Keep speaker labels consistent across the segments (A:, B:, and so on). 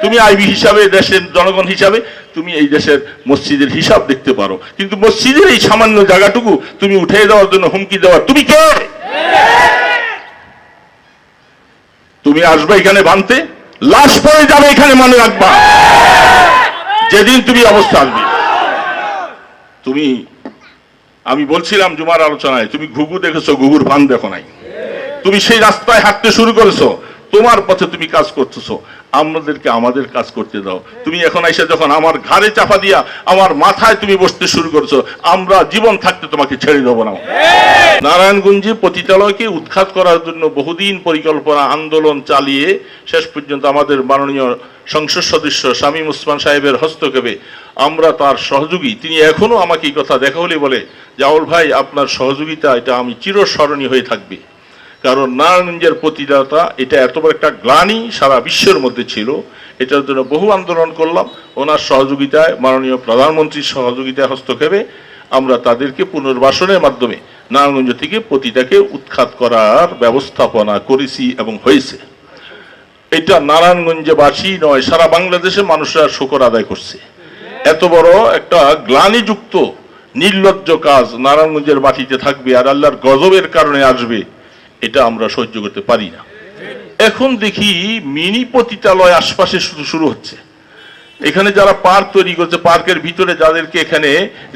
A: তুমি আইবি হিসাবে, দেশের জনগণ হিসাবে, তুমি এই দেশের মসজিদের হিসাব দেখতে পারো। কিন্তু মসজিদের এই সামান্য জায়গাটুকু তুমি উঠে দেওয়ার জন্য হুমকি দেওয়ার তুমি কে? তুমি আসবে এখানে বানতে লাশ পরে যাবে এখানে মনে রাখবা। যেদিন তুমি অবস্থা আসবে। তুমি, আমি বলছিলাম জুমার আলোচনায়, তুমি ঘুঘু দেখেছ, ঘুঘুর ভান দেখো নাই। তুমি সেই রাস্তায় হাঁটতে শুরু করেছ। তোমার পথে তুমি কাজ করতেছো, আমাদেরকে আমাদের কাজ করতে দাও। তুমি এখন এসে যখন আমার ঘাড়ে চাপা দিয়া আমার মাথায় তুমি বসতে শুরু করেছ, আমরা জীবন থাকতে তোমাকে ছেড়ে দেবো না। নারায়ণগঞ্জে পতিতালয়কে উৎখাত করার জন্য বহুদিন পরিকল্পনা আন্দোলন চালিয়ে শেষ পর্যন্ত আমাদের মাননীয় সংসদ সদস্য শামীম উসমান সাহেবের হস্তক্ষেপে আমরা তার সহযোগী। তিনি এখনও আমাকে এই কথা দেখা হলে বলে, জাউল ভাই, আপনার সহযোগিতা, এটা আমি চিরস্মরণীয় হয়ে থাকবে। কারণ নারায়ণগঞ্জের প্রতিদাতা, এটা এত বড় একটা গ্লানি সারা বিশ্বের মধ্যে ছিল। এটার জন্য বহু আন্দোলন করলাম। ওনার সহযোগিতায়, মাননীয় প্রধানমন্ত্রীর সহযোগিতায় হস্তক্ষেপে আমরা তাদেরকে পুনর্বাসনের মাধ্যমে নারায়ণগঞ্জ থেকে পতিতাকে উৎখাত করার ব্যবস্থাপনা করেছি এবং হয়েছে। এটা নারায়ণগঞ্জবাসী নয়, সারা বাংলাদেশের মানুষরা শকর আদায় করছে। এত বড় একটা গ্লানিযুক্ত, নির্লজ্জ কাজ নারায়ণগঞ্জের মাটিতে থাকবে আর আল্লাহর গজবের কারণে আসবে। এটা আমরা সহ্য করতে পারি না। এখন দেখি মিনি পতিতালয় আশপাশে শুধু শুরু হচ্ছে। এখানে যারা পার্ক তৈরি করছে পার্কের ভিতরে যাদেরকে এখানে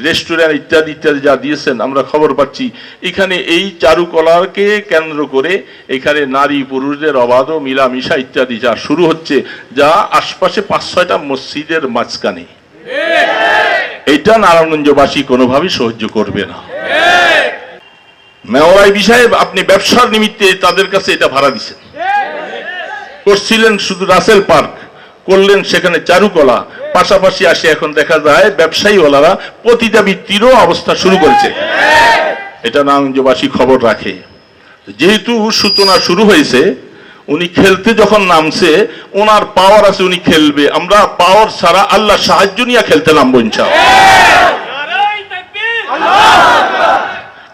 A: রেস্টুরেন্ট ইত্যাদি ইত্যাদি যা দিয়েছেন আমরা খবর পাচ্ছি এখানে এই চারুকলাকে কেন্দ্র করে এখানে নারী পুরুষদের অবাধ মিলামিশা ইত্যাদি যা শুরু হচ্ছে যা আশপাশে পাঁচ ছয়টা মসজিদের মাঝখানে। এটা নারায়ণগঞ্জবাসী কোনোভাবেই সহ্য করবে না। মেওয়াই বিষয়ে আপনি ব্যবসার নিমিত্তে তাদের কাছে এটা ভাড়া দিচ্ছেন করছিলেন শুধু রাসেল পার্ক করলেন সেখানে চারুকলা। পাশাপাশি আসে এখন দেখা যায় ব্যবসায়ী ওলারা পতিতাবৃত্তিরও অবস্থা শুরু করেছে। এটা নারায়ণগঞ্জবাসী খবর রাখে। যেহেতু সূচনা শুরু হয়েছে উনি খেলতে যখন নামছে ওনার পাওয়ার আছে উনি খেলবে। আমরা পাওয়ার ছাড়া আল্লাহ সাহায্য নিয়ে খেলতে নামবো ইনশাআল্লাহ।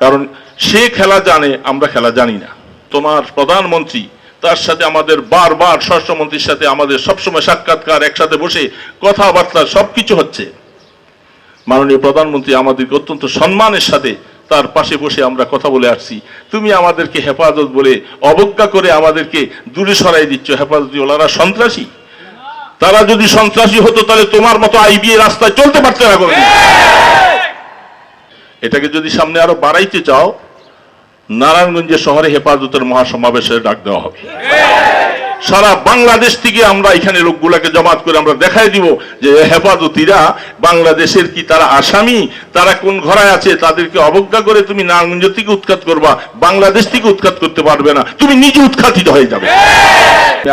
A: কারণ সে খেলা জানে, আমরা খেলা জানি না। তোমার প্রধানমন্ত্রী, তার সাথে আমাদের বারবার স্বরাষ্ট্রমন্ত্রীর সাথে আমাদের সবসময় সাক্ষাৎকার, একসাথে বসে কথাবার্তা সবকিছু হচ্ছে। মাননীয় প্রধানমন্ত্রী, আমাদেরকে অত্যন্ত সম্মানের সাথে তার পাশে বসে আমরা কথা বলে আসছি। তুমি আমাদেরকে হেফাজত বলে অবজ্ঞা করে আমাদেরকে দূরে সরাই দিচ্ছ। হেফাজতি ওলারা সন্ত্রাসী? তারা যদি সন্ত্রাসী হতো, তাহলে তোমার মতো আইবিএ রাস্তায় চলতে পারতে না। এটাকে যদি সামনে আরও বাড়াইতে চাও, নারায়ণগঞ্জের শহরে হেফাজতের মহাসমাবেশের ডাক দেওয়া হবে। সারা বাংলাদেশ থেকে আমরা এখানে লোকগুলাকে জমাত করে আমরা দেখাই দিব যে হেফাজতিরা বাংলাদেশের কি তারা আসামি, তারা কোন ঘরায় আছে, তাদেরকে অবজ্ঞা করে তুমি নারায়ণগঞ্জ থেকে উৎখাত করবা, বাংলাদেশ থেকে উৎখাত করতে পারবে না, তুমি নিজে উৎখাতিত হয়ে যাবে।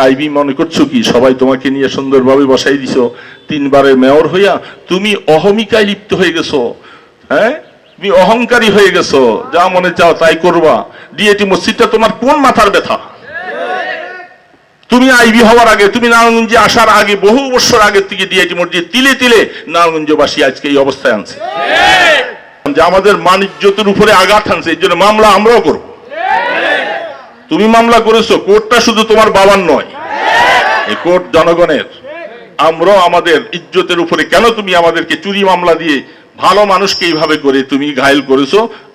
A: আইবি মনে করছ কি, সবাই তোমাকে নিয়ে সুন্দরভাবে বসাই দিছো, তিনবারের মেয়র হইয়া তুমি অহমিকায় লিপ্ত হয়ে গেছো হ্যাঁ? তুমি অহংকারী হয়ে গেছো, যা মনে চাও তাই করবা। ডিএটি মসজিদটা তোমার কোন মাথার ব্যথা? তুমি আইবি হওয়ার আগে, তুমি নারায়ণগঞ্জে আসার আগে, বহু বছর আগের থেকে ডিআইটি মসজিদ তিলে তিলে নারায়ণগঞ্জবাসী আজকে এই অবস্থায় আনছে। যে আমাদের মানিজ্যতের উপরে আঘাত আনছে এই জন্য মামলা আমরাও করব। তুমি মামলা করেছ, কোর্টটা শুধু তোমার বাবার নয়, এই কোর্ট জনগণের। আমরাও আমাদের ইজ্জতের উপরে কেন তুমি আমাদেরকে চুরি মামলা দিয়ে ভালো মানুষকে এইভাবে করে তুমি ঘায়ল করেছ,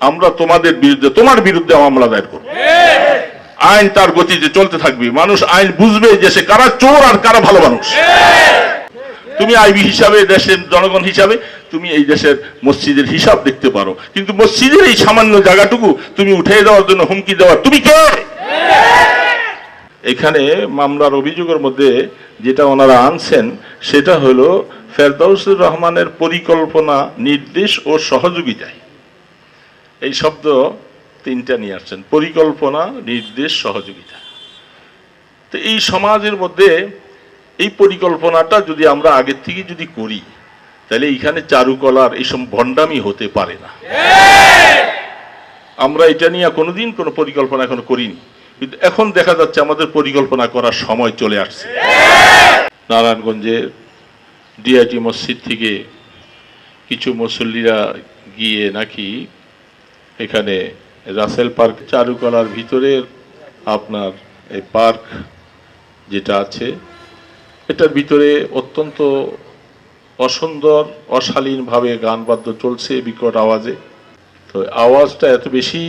A: আমরা তোমাদের বিরুদ্ধে, তোমার বিরুদ্ধে মামলা দায়ের করব। আইন তার গতিতে চলতে থাকবে। মানুষ আইন বুঝবে যে সে কারা চোর আর কারা ভালো মানুষ। তুমি আইবি হিসাবে, দেশের জনগণ হিসাবে, তুমি এই দেশের মসজিদের হিসাব দেখতে পারো। কিন্তু মসজিদের এই সামান্য জায়গাটুকু তুমি উঠে দেওয়ার জন্য হুমকি দেওয়ার তুমি কে? এখানে মামলার অভিযোগের মধ্যে যেটা ওনারা আনছেন সেটা হলো ফেরদাউসুর রহমানের পরিকল্পনা নির্দেশ ও সহযোগিতায়। এই শব্দ তিনটা নিয়ে আসছেন পরিকল্পনা নির্দেশ সহযোগিতা। তো এই সমাজের মধ্যে এই পরিকল্পনাটা যদি আমরা আগের থেকে যদি করি তাহলে এইখানে চারুকলার এইসব ভণ্ডামি হতে পারে না। আমরা এটা নিয়ে কোনোদিন কোনো পরিকল্পনা এখনও করিনি। কিন্তু এখন দেখা যাচ্ছে আমাদের পরিকল্পনা করার সময় চলে আসছে। নারায়ণগঞ্জের ডিআইটি মসজিদ থেকে কিছু মুসল্লিরা গিয়ে নাকি এখানে রাসেল পার্ক চারুকলার ভিতরে আপনার এই পার্ক যেটা আছে,
B: এটার ভিতরে অত্যন্ত অসুন্দর, অশালীনভাবে গান বাদ্য চলছে বিকট আওয়াজে। তো আওয়াজটা এত বেশি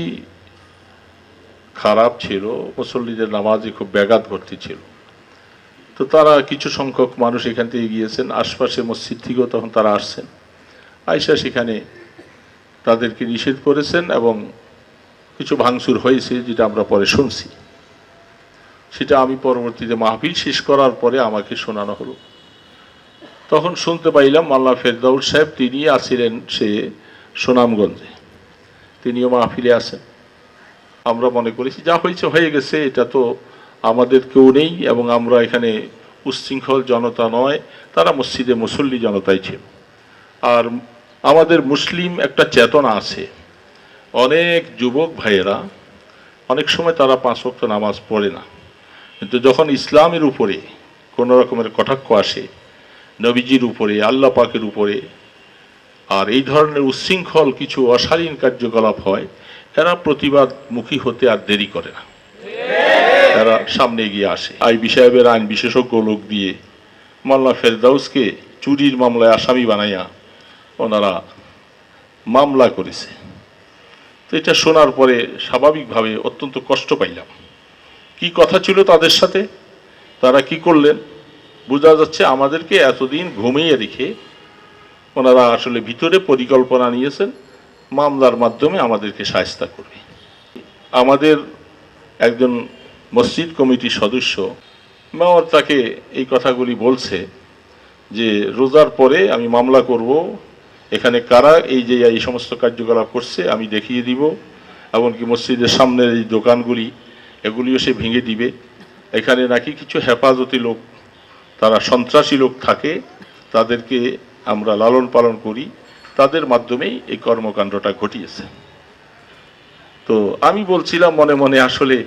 B: খারাপ ছিল, মুসল্লিদের নামাজে খুব ব্যাঘাত ঘটতে ছিল। তো তারা কিছু সংখ্যক মানুষ এখান থেকে গিয়েছেন আশপাশে মসজিদ থেকেও তখন তারা আসছেন। আয়সা সেখানে তাদেরকে নিষেধ করেছেন এবং কিছু ভাঙচুর হয়েছে যেটা আমরা পরে শুনছি। সেটা আমি পরবর্তীতে মাহফিল শেষ করার পরে আমাকে শোনানো হলো। তখন শুনতে পাইলাম মাল্লা ফেরদাউল সাহেব, তিনি আছিলেন সে সুনামগঞ্জে। তিনিও মাহফিলে আছেন। আমরা মনে করেছি যা হয়েছে হয়ে গেছে, এটা তো আমাদের কেউ নেই এবং আমরা এখানে উচ্ছৃঙ্খল জনতা নয়, তারা মসজিদে মুসল্লি জনতাই ছিল। আর আমাদের মুসলিম একটা চেতনা আছে। অনেক যুবক ভাইয়েরা অনেক সময় তারা পাঁচ ওয়াক্ত নামাজ পড়ে না। কিন্তু যখন ইসলামের উপরে কোনো রকমের কটাক্ষ আসে, নবীজির উপরে, আল্লাহ পাকের উপরে, আর এই ধরনের উচ্ছৃঙ্খল কিছু অশালীন কার্যকলাপ হয় এরা প্রতিবাদমুখী হতে আর দেরি করে না। এরা সামনে এগিয়ে আসে। আই সাহেবের আইন বিশেষজ্ঞ লোক দিয়ে মাল্লা ফেরদাউসকে চুরির মামলায় আসামি বানাইয়া ওনারা মামলা করেছে। তো এটা শোনার পরে স্বাভাবিকভাবে অত্যন্ত কষ্ট পাইলাম। কি কথা ছিল তাদের সাথে? তারা কি করলেন? বোঝা যাচ্ছে আমাদেরকে এতদিন ঘুমিয়ে রেখে ওনারা আসলে ভিতরে পরিকল্পনা নিয়েছেন। মামলার মাধ্যমে আমাদেরকে সায়স্তা করবে। আমাদের একজন মসজিদ কমিটির সদস্য মেয়র তাকে এই কথাগুলি বলছে যে, রোজার পরে আমি মামলা করব, এখানে কারা এই যে এই সমস্ত কার্যকলাপ করছে আমি দেখিয়ে দিব, এমনকি মসজিদের সামনের এই দোকানগুলি, এগুলিও সে ভেঙে দিবে। এখানে নাকি কিছু হেফাজতি লোক, তারা সন্ত্রাসী লোক থাকে, তাদেরকে আমরা লালন পালন করি। তাদের মাধ্যমেই এই কর্মকাণ্ডটা ঘটিয়েছে। তো আমি বলছিলাম মনে মনে আসলে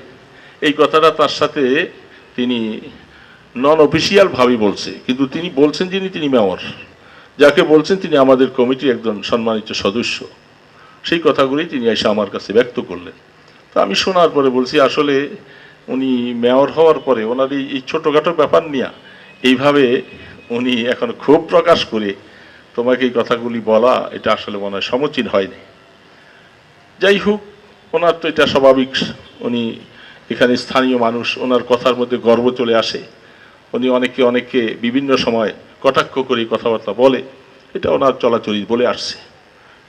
B: এই কথাটা তার সাথে তিনি নন অফিসিয়াল ভাবে বলছে, কিন্তু তিনি বলছেন যিনি তিনি মেয়র। যাকে বলছেন তিনি আমাদের কমিটির একজন সম্মানিত সদস্য। সেই কথাগুলি তিনি এসে আমার কাছে ব্যক্ত করলেন। তা আমি শোনার পরে বলছি, আসলে উনি মেয়র হওয়ার পরে ওনার এই ছোটোখাটো ব্যাপার নিয়ে এইভাবে উনি এখন ক্ষোভ প্রকাশ করে তোমাকে এই কথাগুলি বলা, এটা আসলে মনে হয় সমীচীন হয়নি। যাই হোক, ওনার তো এটা স্বাভাবিক, উনি এখানে স্থানীয় মানুষ, ওনার কথার মধ্যে গর্ব চলে আসে। উনি অনেকে অনেককে বিভিন্ন সময় কটাক্ষ করে কথাবার্তা বলে, এটা ওনার চলাচলি বলে আসছে।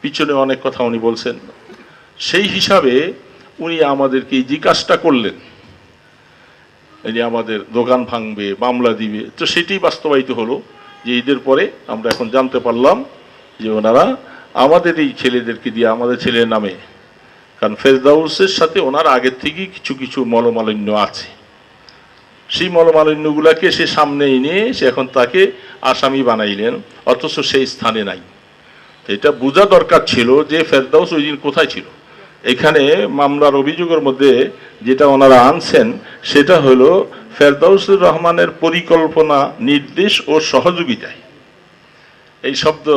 B: পিছনে অনেক কথা উনি বলছেন। সেই হিসাবে উনি আমাদেরকে এই কাজটা করলেন, এই আমাদের দোকান ভাঙবে, মামলা দিবে, তো সেটাই বাস্তবায়িত হলো। যে ঈদের পরে আমরা এখন জানতে পারলাম যে ওনারা আমাদের এই ছেলেদেরকে দিয়ে আমাদের ছেলের নামে, কারণ ফেরদাউসের সাথে ওনার আগের থেকেই কিছু কিছু মলমালিন্য আছে। সেই মলমালিন্যগুলাকে সে সামনে এনে সে এখন তাকে আসামি বানাইলেন, অথচ সেই স্থানে নাই। এটা বোঝা দরকার ছিল যে ফেরদাউস ওই দিন কোথায় ছিল। এখানে মামলার অভিযোগের মধ্যে যেটা ওনারা আনছেন সেটা হলো ফেরদাউসুর রহমানের পরিকল্পনা নির্দেশ ও সহযোগিতায়। এই শব্দ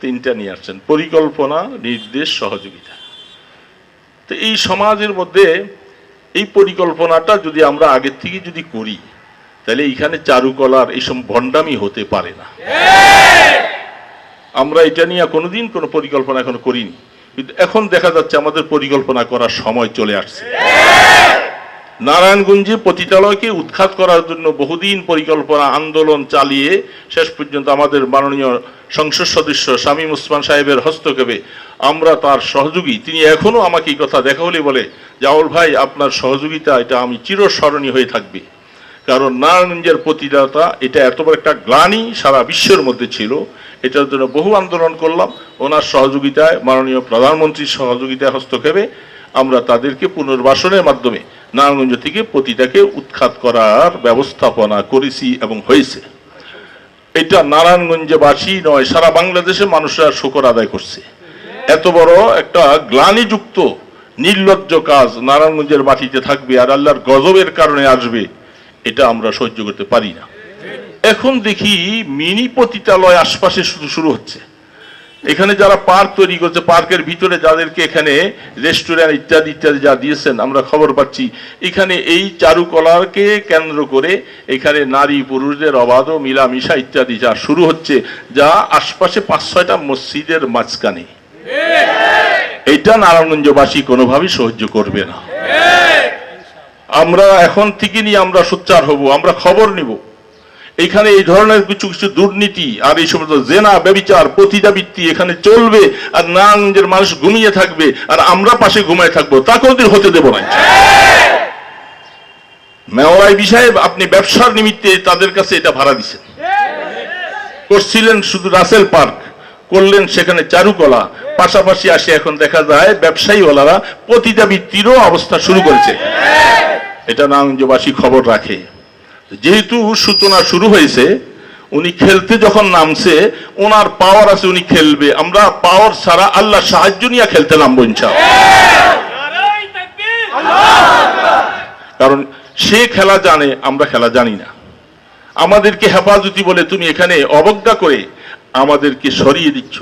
B: তিনটা নিয়ে আসছেন পরিকল্পনা নির্দেশ সহযোগিতা। তো এই সমাজের মধ্যে এই পরিকল্পনাটা যদি আমরা আগের থেকে যদি করি তাহলে এইখানে চারুকলার এইসব ভণ্ডামি হতে পারে না। আমরা এটা নিয়ে কোনোদিন কোনো পরিকল্পনা এখনও করিনি। কিন্তু এখন দেখা যাচ্ছে আমাদের পরিকল্পনা করার সময় চলে আসছে। নারায়ণগঞ্জে পতিতালয়কে উৎখাত করার জন্য বহুদিন পরিকল্পনা আন্দোলন চালিয়ে শেষ পর্যন্ত আমাদের মাননীয় সংসদ সদস্য শামীম ওসমান সাহেবের হস্তক্ষেপে আমরা তার সহযোগী। তিনি এখনও আমাকে কথা দেখা হলে বলে জাওল ভাই, আপনার সহযোগিতা, এটা আমি চিরস্মরণীয় হয়ে থাকবে। কারণ নারায়ণগঞ্জের প্রতিদাতা, এটা এত বড় একটা গ্লানি সারা বিশ্বের মধ্যে ছিল। এটার জন্য বহু আন্দোলন করলাম। ওনার সহযোগিতায়, মাননীয় প্রধানমন্ত্রীর সহযোগিতায় হস্তক্ষেপে আমরা তাদেরকে পুনর্বাসনের মাধ্যমে নারায়ণগঞ্জ থেকে পতিতাকে উৎখাত করার ব্যবস্থাপনা করেছি এবং হয়েছে। এটা নারায়ণগঞ্জবাসী নয়, সারা বাংলাদেশের মানুষরা শকর আদায় করছে। এত বড় একটা গ্লানিযুক্ত, নির্লজ্জ কাজ নারায়ণগঞ্জের মাটিতে থাকবে আর আল্লাহর গজবের কারণে আসবে। এটা আমরা সহ্য করতে পারি না। এখন দেখি মিনি পতিতালয় আশপাশে শুধু শুরু হচ্ছে। এখানে যারা পার্ক তৈরি করছে পার্কের ভিতরে যাদেরকে এখানে রেস্টুরেন্ট ইত্যাদি ইত্যাদি যা দিয়েছেন আমরা খবর পাচ্ছি এখানে এই চারুকলাকে কেন্দ্র করে এখানে নারী পুরুষদের অবাধ মিলামিশা ইত্যাদি যা শুরু হচ্ছে যা আশপাশে পাঁচ ছয়টা মসজিদের মাঝখানে। এটা নারায়ণগঞ্জবাসী কোনোভাবেই সহ্য করবে না। আমরা এখন থেকে নিয়ে আমরা সোচ্চার হব, আমরা খবর নিব। এখানে এই ধরনের কিছু কিছু দুর্নীতি আর এই সমস্ত জেনা, ব্যবিচার পতিতাবৃত্তি এখানে চলবে আর নারায়ণগঞ্জের মানুষ ঘুমিয়ে থাকবে আর আমরা পাশে ঘুমায় থাকব, তা কোনোদিন হতে দেব না। মেয়রাই বিষয়ে আপনি ব্যবসার নিমিত্তে তাদের কাছে এটা ভাড়া দিচ্ছেন। করছিলেন শুধু রাসেল পার্ক, করলেন সেখানে চারুকলা পাশাপাশি আসে এখন দেখা যায় ব্যবসায়ীওয়ালারা পতিতাবৃত্তিরও অবস্থা শুরু করেছে। এটা নারায়ণগঞ্জবাসী খবর রাখে। যেহেতু সূচনা শুরু হয়েছে, উনি খেলতে যখন নামছে, ওনার পাওয়ার আছে, উনি খেলবে। আমরা পাওয়ার ছাড়া আল্লাহ সাহায্য নিয়ে খেলতে নামবো
C: তাকবীর
B: কারণ সে খেলা জানে, আমরা খেলা জানি না। আমাদেরকে হেফাজতি বলে তুমি এখানে অবজ্ঞা করে আমাদেরকে সরিয়ে দিচ্ছ।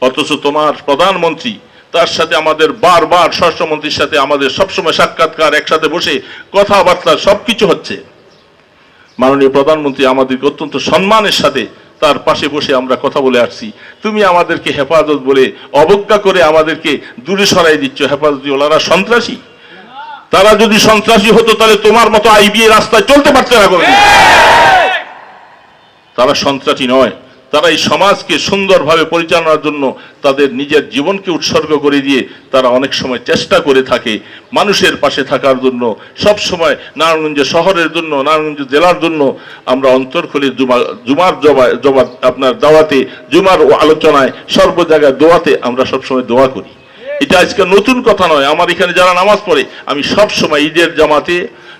B: অথচ তোমার প্রধানমন্ত্রী তার সাথে আমাদের বারবার স্বরাষ্ট্রমন্ত্রীর সাথে আমাদের সবসময় সাক্ষাৎকার একসাথে বসে কথাবার্তা সব কিছু হচ্ছে। মাননীয় প্রধানমন্ত্রী আমাদেরকে অত্যন্ত সম্মানের সাথে তার পাশে বসে আমরা কথা বলে আসছি। তুমি আমাদেরকে হেফাজত বলে অবজ্ঞা করে আমাদেরকে দূরে সরাই দিচ্ছ। হেফাজতি ওলারা সন্ত্রাসী? তারা যদি সন্ত্রাসী হতো তাহলে তোমার মতো আইবিএ রাস্তায় চলতে পারতে না। তারা সন্ত্রাসী নয়। তারা এই সমাজকে সুন্দরভাবে পরিচালনার জন্য তাদের নিজের জীবনকে উৎসর্গ করে দিয়ে তারা অনেক সময় চেষ্টা করে থাকে মানুষের পাশে থাকার জন্য। সব সময় নারায়ণগঞ্জ শহরের জন্য, নারায়ণগঞ্জ জেলার জন্য আমরা অন্তর খুলে জুমা, জুমার জবা জবা আপনার দাওয়াতে, জুমার আলোচনায়, সর্ব জায়গায় দোয়াতে আমরা সবসময় দোয়া করি। এটা আজকে নতুন কথা নয়। আমার এখানে যারা নামাজ পড়ে, আমি সব সময় ঈদের জামাতে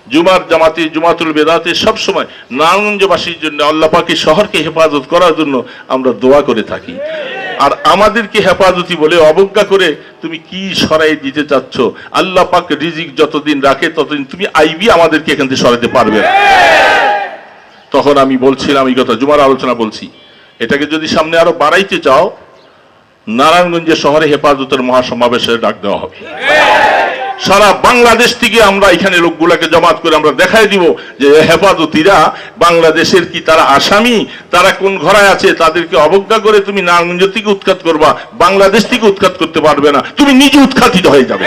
B: জুমার জামাতে, জুমাতুল বেদাতে সব সময় নারায়ণগঞ্জবাসীর জন্য, আল্লাহ পাকের শহরকে হেফাজত করার জন্য আমরা দোয়া করে থাকি। আর আমাদেরকে হেফাজতি বলে অবজ্ঞা করে তুমি কি সরাই দিতে চাচ্ছ? আল্লাহ পাক রিজিক যতদিন রাখে, ততদিন তুমি আইবি আমাদেরকে এখান থেকে সরাতে পারবে। তখন আমি বলছিলাম, এই কথা জুমার আলোচনা বলছি। এটাকে যদি সামনে আরও বাড়াইতে চাও, নারায়ণগঞ্জের শহরে হেফাজতের মহাসমাবেশের ডাক দেওয়া হবে। সারা বাংলাদেশ থেকে আমরা এখানে লোকগুলাকে জমাত করে আমরা দেখাই দিব যে হেফাজতিরা বাংলাদেশের কি তারা আসামি? তারা কোন ঘরায় আছে? তাদেরকে অবজ্ঞা করে তুমি নারায়ণগঞ্জ থেকে উৎখাত করবা, বাংলাদেশ থেকে উৎখাত করতে পারবে না। তুমি নিজে উৎখাতিত হয়ে যাবে।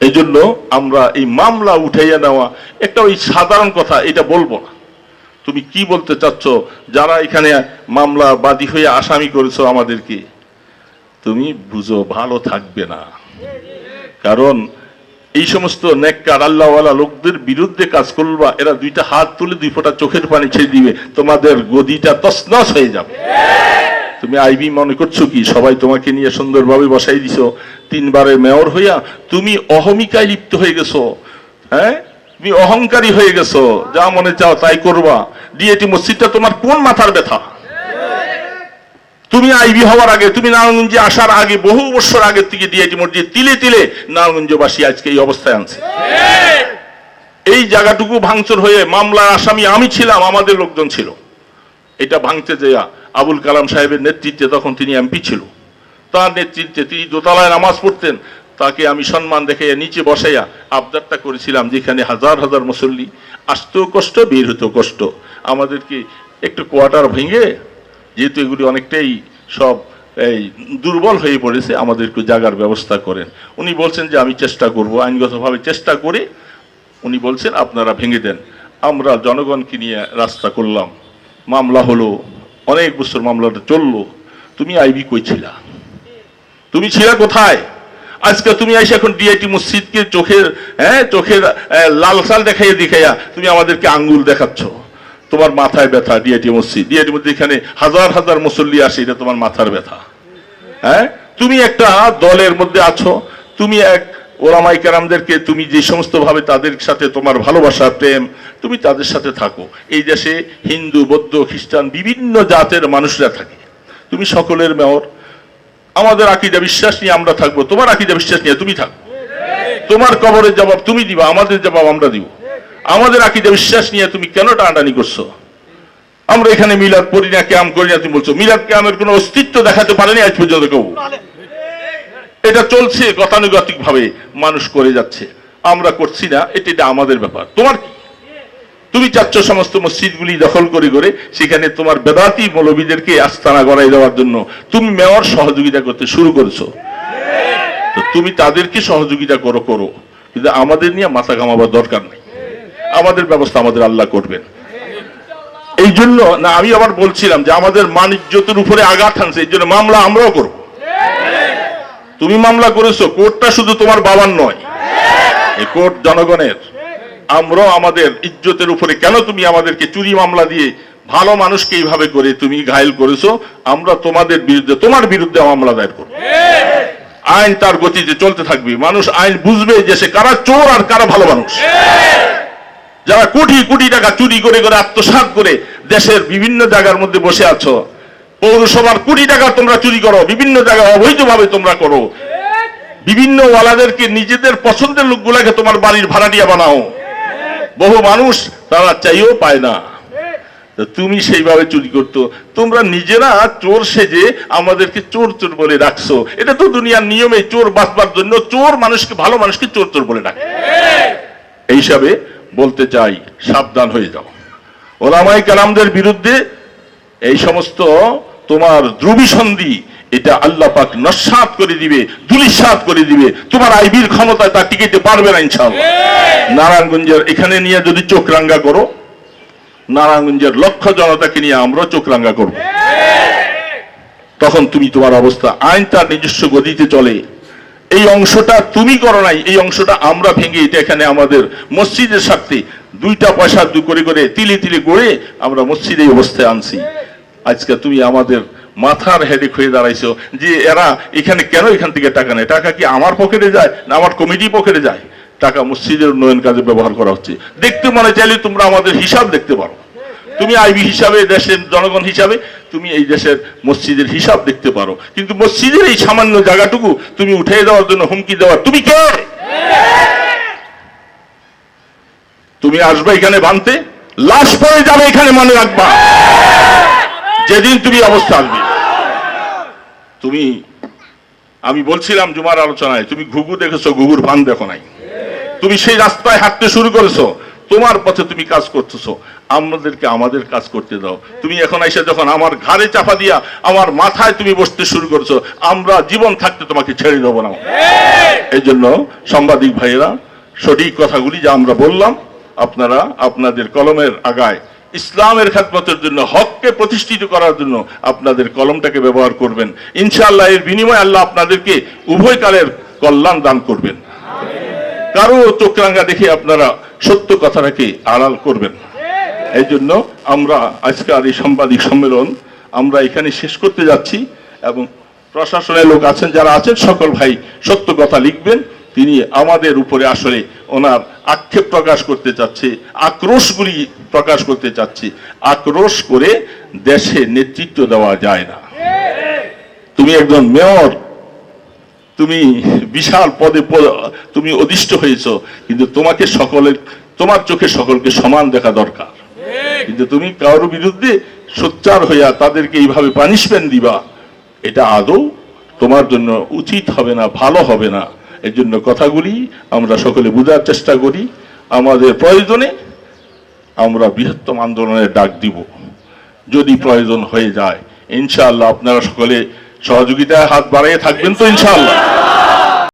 B: এই জন্য আমরা এই মামলা উঠাইয়া নেওয়া একটা ওই সাধারণ কথা, এটা বলব না। তুমি কি বলতে চাচ্ছ? যারা এখানে মামলা বাদী হয়ে আসামি করেছ আমাদেরকে, তুমি বুঝো ভালো থাকবে না। কারণ এই সমস্ত নেককার আল্লাহওয়ালা লোকদের বিরুদ্ধে কাজ করবা, এরা দুইটা হাত তুলে দুই ফোঁটা চোখের পানি ছেড়ে দিবে, তোমাদের গদিটা তসনস হয়ে যাবে। তুমি আইবি মনে করছ কি, সবাই তোমাকে নিয়ে সুন্দরভাবে বসাই দিছ, তিনবারের মেয়র হইয়া তুমি অহমিকায় লিপ্ত হয়ে গেছো হ্যাঁ? তুমি অহংকারী হয়ে গেছো, যা মনে চাও তাই করবা। ডিএটি মসজিদটা তোমার কোন মাথার ব্যথা? তুমি আইবি হওয়ার আগে তুমি নারায়ণগঞ্জে আসার আগে বহু বছর আগের থেকে ডিএটি মসজিদ তিলে তিলে নারায়ণগঞ্জবাসী আজকে এই অবস্থায় আনছে। এই জায়গাটুকু ভাঙচুর হয়ে মামলার আসামি আমি ছিলাম আমাদের লোকজন ছিল। এটা ভাঙতে যাইয়া আবুল কালাম সাহেবের নেতৃত্বে তখন তিনি এমপি ছিল। তার নেতৃত্বে তিনি দোতলায় নামাজ পড়তেন। তাকে আমি সম্মান দেখে নিচে বসাইয়া আবদারটা করেছিলাম যেখানে হাজার হাজার মুসল্লি আসতেও কষ্ট বের হতেও কষ্ট। আমাদেরকে একটু কোয়ার্টার ভেঙে যেহেতু এগুলি অনেকটাই সব এই দুর্বল হয়ে পড়েছে আমাদেরকে জাগার ব্যবস্থা করেন। উনি বলছেন যে, আমি চেষ্টা করব। আইনগতভাবে চেষ্টা করে উনি বলছেন, আপনারা ভেঙে দেন। আমরা জনগণকে নিয়ে রাস্তা করলাম। মামলা হলো, অনেক বছর মামলাটা চলল। তুমি আইবি কই ছিলা? তুমি ছিলা কোথায়? আজকে তুমি এসে এখন ডিআইটি মসজিদকে চোখের হ্যাঁ চোখের লাল সাল দেখাইয়া দেখাইয়া তুমি আমাদেরকে আঙ্গুল দেখাচ্ছ। তোমার মাথায় ব্যথা ডিআইটি মসজিদ ডিআইটি মসজিদ এখানে হাজার হাজার মুসল্লি আসে, এটা তোমার মাথার ব্যথা। হ্যাঁ? তুমি একটা দলের মধ্যে আছো, তুমি এক ওরামাই কেরামদেরকে, তুমি যে সমস্ত ভাবে তাদের সাথে তোমার ভালোবাসা, প্রেম, তুমি তাদের সাথে থাকো। এই দেশে হিন্দু, বৌদ্ধ, খ্রিস্টান, বিভিন্ন জাতের মানুষরা থাকে। তুমি সকলের মেয়র। আমাদের আকিদা বিশ্বাস নিয়ে আমরা থাকব, তোমার আকিদা বিশ্বাস নিয়ে তুমি থাকো। তোমার কবরের জবাব তুমি দিবা, আমাদের জবাব আমরা দিব। আমাদের আকিদা বিশ্বাস নিয়ে তুমি কেন টানাটানি করছ?
A: আমরা এখানে মিলাদ পড়ি না, ক্যাম করি না, তুমি বলছো, মিলাদ ক্যামের কোনো অস্তিত্ব দেখাতে পারেনি আজ পর্যন্ত কেউ। এটা চলছে গতানুগতিক ভাবে মানুষ করে যাচ্ছে। আমরা করছি না, এটা আমাদের ব্যাপার। তোমার কি? তুমি চাচ্ছ সমস্ত মসজিদগুলি দখল করে করে সেখানে তোমার বেদাতি মৌলবীদেরকে আস্তানা গড়াই দেওয়ার জন্য তুমি মেয়র সহযোগিতা করতে শুরু করেছ। তো তুমি তাদেরকে সহযোগিতা করো করো। কিন্তু আমাদের নিয়ে মাথা ঘামাবার দরকার নেই। আমাদের ব্যবস্থা আমাদের আল্লাহ করবেন। এই জন্য না, আমি আবার বলছিলাম যে আমাদের মানিজ্যতের উপরে আঘাত আনছে এই জন্য মামলা আমরাও করব। তুমি মামলা করেছ, কোর্টটা শুধু তোমার বাবার নয়। এই কোর্ট জনগণের, আমরাও আমাদের ইজ্জতের উপরে কেন তুমি আমাদেরকে চুরি মামলা দিয়ে ভালো মানুষকে এইভাবে করে তুমি ঘায়ল করেছ, আমরা তোমাদের বিরুদ্ধে, তোমার বিরুদ্ধে মামলা দায়ের করব। আইন তার গতিতে চলতে থাকবে। মানুষ আইন বুঝবে যে সে কারা চোর আর কারা ভালো মানুষ। যারা কোটি কোটি টাকা চুরি করে করে আত্মসাৎ করে দেশের বিভিন্ন জায়গার মধ্যে বসে আছো, পৌরসভার কোটি টাকা তোমরা চুরি করো, বিভিন্ন জায়গায় অবৈধভাবে তোমরা করো। বিভিন্ন ওয়ালাদেরকে নিজেদের পছন্দের লোকগুলাকে তোমার বাড়ির ভাড়াটিয়া বানাও। বহু মানুষ তারা চাইও পায় না। তুমি সেইভাবে চুরি করতো। তোমরা নিজেরা চোর সেজে আমাদেরকে চোর চোর বলে রাখছো এটা তো দুনিয়ার নিয়মে চোর বাঁচবার জন্য চোর মানুষকে, ভালো মানুষকে চোর চোর বলে ডাকে। এই হিসাবে বলতে চাই, সাবধান হয়ে যাও। ওলামাই কালামদের বিরুদ্ধে এই সমস্ত তোমার দ্রুবি সন্ধি এটা আল্লাহ পাক নস্বাত করে দিবে দুলিশাত করে দিবে। তোমার আইবির ক্ষমতায় তা টিকিতে পারবে না ইনশাআল্লাহ। নারায়ণগঞ্জের এখানে নিয়ে যদি চোখ রাঙ্গা করো, নারায়ণগঞ্জের লক্ষ জনতাকে নিয়ে আমরা চোখ রাঙ্গা করব। তখন তুমি তোমার অবস্থা, আইন তার নিজস্ব গতিতে চলে। এই অংশটা তুমি করো নাই, এই অংশটা আমরা ভেঙে এটা এখানে আমাদের মসজিদের স্বার্থে দুইটা পয়সা দু করে করে তিলে তিলে গড়ে আমরা মসজিদ অবস্থায় আনছি। আজকে তুমি আমাদের মাথার হেডেক হয়ে দাঁড়াইছো যে এরা এখানে কেন এখান থেকে টাকা নেয়? টাকা কি আমার পকেটে যায় না আমার কমিটি পকেটে যায়? টাকা মসজিদের উন্নয়ন কাজে ব্যবহার করা হচ্ছে। দেখতে মনে চাইলে তোমরা আমাদের হিসাব দেখতে পারো। তুমি আইবি হিসাবে, দেশের জনগণ হিসাবে, তুমি এই দেশের মসজিদের হিসাব দেখতে পারো। কিন্তু মসজিদের এই সামান্য জায়গাটুকু তুমি উঠে দেওয়ার জন্য হুমকি দেওয়ার তুমি কে? তুমি আসবে এখানে ভাঙতে, লাশ পরে যাবে এখানে মনে রাখবা। যেদিন তুমি অবস্থা আসবে। তুমি, আমি বলছিলাম জুমার আলোচনায়, তুমি ঘুঘু দেখেছ, ঘুঘুর ভান দেখো নাই। তুমি সেই রাস্তায় হাঁটতে শুরু করেছ। তোমার পথে তুমি কাজ করতেছো। আমাদেরকে আমাদের কাজ করতে দাও। তুমি এখন এসে যখন আমার ঘাড়ে চাপা দিয়া আমার মাথায় তুমি বসতে শুরু করছ, আমরা জীবন থাকতে তোমাকে ছেড়ে দেবো না। এই জন্য সাংবাদিক ভাইয়েরা, সঠিক কথাগুলি যা আমরা বললাম, আপনারা আপনাদের কলমের আগায় ইসলামের খেদমতের জন্য, হককে প্রতিষ্ঠিত করার জন্য আপনাদের কলমটাকে ব্যবহার করবেন। ইনশাআল্লাহ এর বিনিময়ে আল্লাহ আপনাদেরকে উভয় কালের কল্যাণ দান করবেন। কারও চোখরাঙ্গা দেখে আপনারা সত্য কথাটাকে আড়াল করবেন এই জন্য আমরা আজকের এই সাংবাদিক সম্মেলন আমরা এখানে শেষ করতে যাচ্ছি এবং প্রশাসনের লোক আছেন, যারা আছেন, সকল ভাই সত্য কথা লিখবেন। তিনি আমাদের উপরে আসলে ওনার আক্ষেপ প্রকাশ করতে চাচ্ছে, আক্রোশগুলি প্রকাশ করতে চাচ্ছে। আক্রোশ করে দেশে নেতৃত্ব দেওয়া যায় না। তুমি একজন মেয়র, তুমি বিশাল পদে, তুমি অধিষ্ঠ হয়েছ, কিন্তু তোমাকে সকলের, তোমার চোখে সকলকে সমান দেখা দরকার। কিন্তু তুমি কারোর বিরুদ্ধে সোচ্চার হইয়া তাদেরকে এইভাবে পানিশমেন্ট দিবা, এটা আদৌ তোমার জন্য উচিত হবে না, ভালো হবে না। এর জন্য কথাগুলি আমরা সকলে বোঝার চেষ্টা করি। আমাদের প্রয়োজনে আমরা বৃহত্তম আন্দোলনের ডাক দিব। যদি প্রয়োজন হয়ে যায়, ইনশাআল্লাহ আপনারা সকলে সহযোগিতায় হাত বাড়িয়ে থাকবেন তো ইনশাআল্লাহ।